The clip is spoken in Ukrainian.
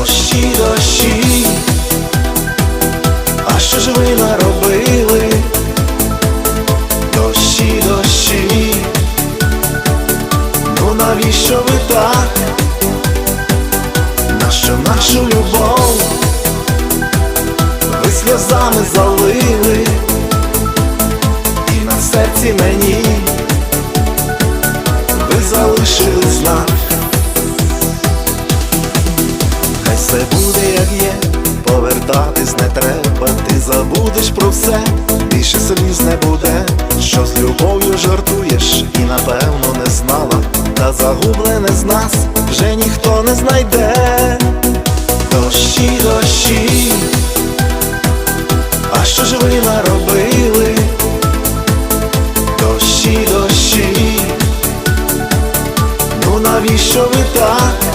Дощі, дощі, а що ж ви наробили? Дощі, дощі, ну навіщо ви так? Нащо нашу любов? Ви сльозами залили, і на серці мені ви залишили Все буде, як є, повертатись не треба, ти забудеш про все, більше сліз не буде, що з любов'ю жартуєш і напевно не знала, та загублене з нас вже ніхто не знайде. Дощі, дощі, а що ж ви наробили? Дощі, дощі, ну навіщо ви так?